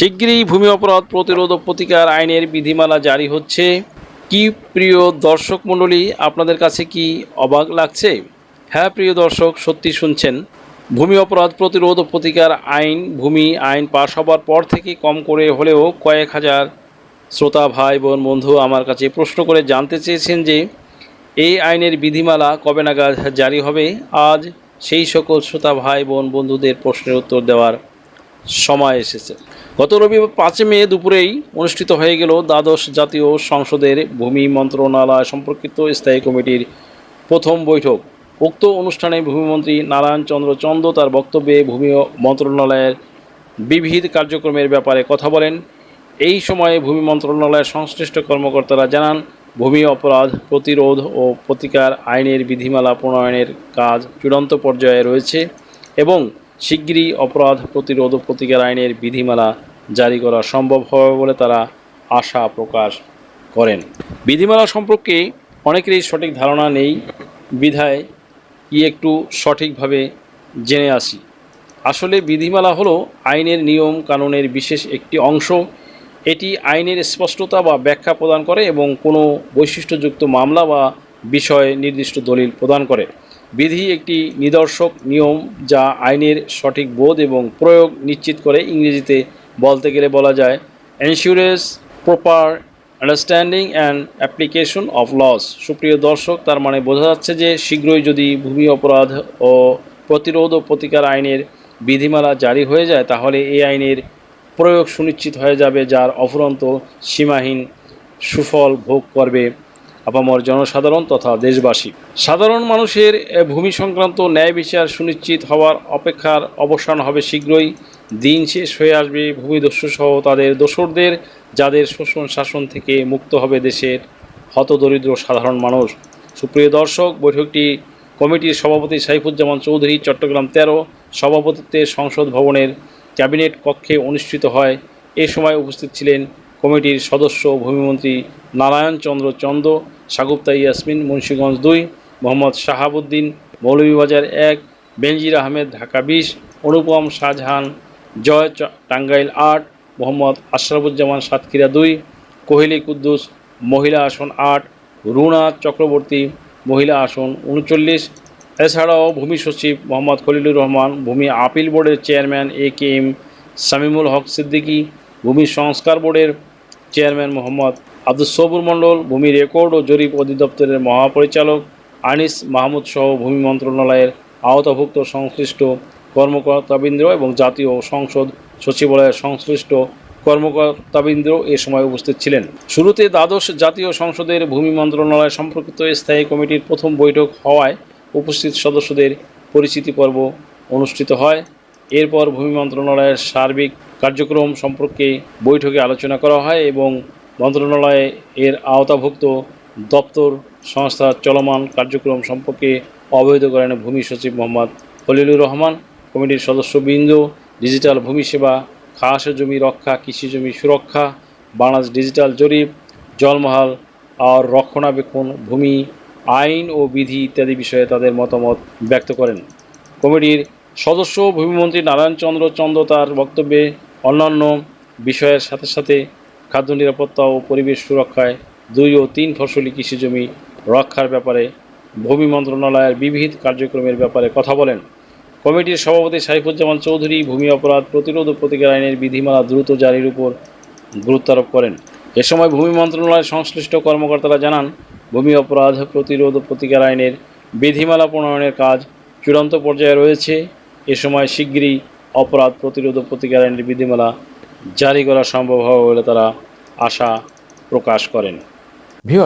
শিগগিরই ভূমি অপরাধ প্রতিরোধ প্রতিকার আইনের বিধিমালা জারি হচ্ছে। কি প্রিয় দর্শক মণ্ডলী, আপনাদের কাছে কি অবাক লাগছে? হ্যাঁ প্রিয় দর্শক, সত্যি শুনছেন। ভূমি অপরাধ প্রতিরোধ প্রতিকার আইন, ভূমি আইন পাশ হবার পর থেকে কম করে হলেও কয়েক হাজার শ্রোতা, ভাই, বোন, বন্ধু আমার কাছে প্রশ্ন করে জানতে চেয়েছেন যে, এই আইনের বিধিমালা কবে নাগাদ জারি হবে? আজ সেই সকল শ্রোতা, ভাই, বোন, বন্ধুদের প্রশ্নের উত্তর দেওয়ার সময় এসেছে। গত রবিবার পাঁচই মে দুপুরেই অনুষ্ঠিত হয়ে গেল দ্বাদশ জাতীয় সংসদের ভূমি মন্ত্রণালয় সম্পর্কিত স্থায়ী কমিটির প্রথম বৈঠক। উক্ত অনুষ্ঠানে ভূমিমন্ত্রী নারায়ণ চন্দ্র চন্দ তার বক্তব্যে ভূমি মন্ত্রণালয়ের বিবিধ কার্যক্রমের ব্যাপারে কথা বলেন। এই সময়ে ভূমি মন্ত্রণালয়ের সংশ্লিষ্ট কর্মকর্তারা জানান, ভূমি অপরাধ প্রতিরোধ ও প্রতিকার আইনের বিধিমালা প্রণয়নের কাজ চূড়ান্ত পর্যায়ে রয়েছে এবং শিগগিরই অপরাধ প্রতিরোধ প্রতিকার আইনের বিধিমালা জারি করা সম্ভব হবে বলে তারা আশা প্রকাশ করেন। বিধিমালা সম্পর্কে অনেকেরই সঠিক ধারণা নেই। বিধায় কি একটু সঠিকভাবে জেনে আসি। আসলে বিধিমালা হলো আইনের নিয়ম কানুনের বিশেষ একটি অংশ। এটি আইনের স্পষ্টতা বা ব্যাখ্যা প্রদান করে এবং কোনো বৈশিষ্ট্যযুক্ত মামলা বা বিষয়ে নির্দিষ্ট দলিল প্রদান করে। বিধি একটি নিদর্শক নিয়ম যা আইনের সঠিক বোধ এবং প্রয়োগ নিশ্চিত করে ইংরেজিতে বলতে গেলে বলা যায় insurance proper understanding and application of loss সুপ্রিয় দর্শক, তার মানে বোঝা যাচ্ছে যে শীঘ্রই যদি ভূমি অপরাধ ও প্রতিরোধ ও প্রতিকার আইনের বিধিমালা জারি হয়ে যায়, তাহলে এই আইনের প্রয়োগ সুনিশ্চিত হয়ে যাবে, যার অফুরন্ত সীমাহীন সুফল ভোগ করবে। আপামর জনসাধারণ তথা দেশবাসী। সাধারণ মানুষের ভূমি সংক্রান্ত ন্যায় বিচার সুনিশ্চিত হওয়ার অপেক্ষার অবসান হবে শীঘ্রই। দিন শেষ হয়ে আসবে ভূমিদস্যু সহ তাদের দোসরদের, যাদের শোষণ শাসন থেকে মুক্ত হবে দেশের হতদরিদ্র সাধারণ মানুষ। সুপ্রিয় দর্শক, বৈঠকটি কমিটির সভাপতি সাইফুজ্জামান চৌধুরী, চট্টগ্রাম তেরো সভাপতিত্বে সংসদ ভবনের ক্যাবিনেট কক্ষে অনুষ্ঠিত হয়। এ সময় উপস্থিত ছিলেন কমিটির সদস্য ভূমিমন্ত্রী নারায়ণ চন্দ্র চন্দ, সাগুপ্তা ইয়াসমিন, মুন্সীগঞ্জ দুই, মোহাম্মদ শাহাবুদ্দিন, মৌলভীবাজার এক, বেনজির আহমেদ ঢাকা বিশ, অনুপম শাহজাহান, জয় টাঙ্গাইল আট, মোহাম্মদ আশরাফুজ্জামান সাতক্ষীরা দুই, কোহেলি কুদ্দুস, মহিলা আসন আট, রুনা চক্রবর্তী, মহিলা আসন উনচল্লিশ। এছাড়াও ভূমি সচিব মোহাম্মদ খলিলুর রহমান, ভূমি আপিল বোর্ডের chairman A K M Shamimul Haque Siddiqui, ভূমি সংস্কার বোর্ডের চেয়ারম্যান মোহাম্মদ আব্দুল সবুর মণ্ডল, ভূমি রেকর্ড ও জরিপ অধিদপ্তরের মহাপরিচালক আনিস মাহমুদ সহ ভূমি মন্ত্রণালয়ের আওতাভুক্ত সংশ্লিষ্ট কর্মকর্তাবৃন্দ এবং জাতীয় সংসদ সচিবালয়ের সংশ্লিষ্ট কর্মকর্তাবৃন্দ এ সময় উপস্থিত ছিলেন। শুরুতে দ্বাদশ জাতীয় সংসদের ভূমি মন্ত্রণালয় সম্পর্কিত স্থায়ী কমিটির প্রথম বৈঠক হওয়ায় উপস্থিত সদস্যদের পরিচিতি পর্ব অনুষ্ঠিত হয়। এরপর ভূমি মন্ত্রণালয়ের সার্বিক কার্যক্রম সম্পর্কে বৈঠকে আলোচনা করা হয় এবং মন্ত্রণালয়ে এর আওতাভুক্ত দপ্তর সংস্থার চলমান কার্যক্রম সম্পর্কে অবহিত করেন ভূমি সচিব মোহাম্মদ খলিলুর রহমান। কমিটির সদস্যবৃন্দ, ডিজিটাল ভূমি সেবা, খাস জমি রক্ষা, কৃষি জমি সুরক্ষা, বাংলাদেশ ডিজিটাল জরিপ, জলমহাল আর রক্ষণাবেক্ষণ, ভূমি, আইন ও বিধি ইত্যাদি বিষয়ে তাদের মতামত ব্যক্ত করেন। কমিটির সদস্য ভূমিমন্ত্রী নারায়ণ চন্দ্র চন্দ্র তার বক্তব্যে অন্যান্য বিষয়ের সাথে সাথে খাদ্য নিরাপত্তা ও পরিবেশ সুরক্ষায় দুই ও তিন ফসলি কৃষি জমি রক্ষার ব্যাপারে ভূমি মন্ত্রণালয়ের বিবিধ কার্যক্রমের ব্যাপারে কথা বলেন। কমিটির সভাপতি সাইফুজ্জামান চৌধুরী ভূমি অপরাধ প্রতিরোধ ও প্রতিকার আইনের বিধিমালা দ্রুত জারির উপর গুরুত্ব আরোপ করেন। এ সময় ভূমি মন্ত্রণালয়ের সংশ্লিষ্ট কর্মকর্তারা জানান, ভূমি অপরাধ প্রতিরোধ ও প্রতিকার আইনের বিধিমালা প্রণয়নের কাজ চূড়ান্ত পর্যায়ে রয়েছে। এ সময় শিগগিরই অপরাধ প্রতিরোধ ও প্রতিকার আইনের বিধিমালা জারি করা সম্ভব হবে বলে তারা আশা প্রকাশ করেন।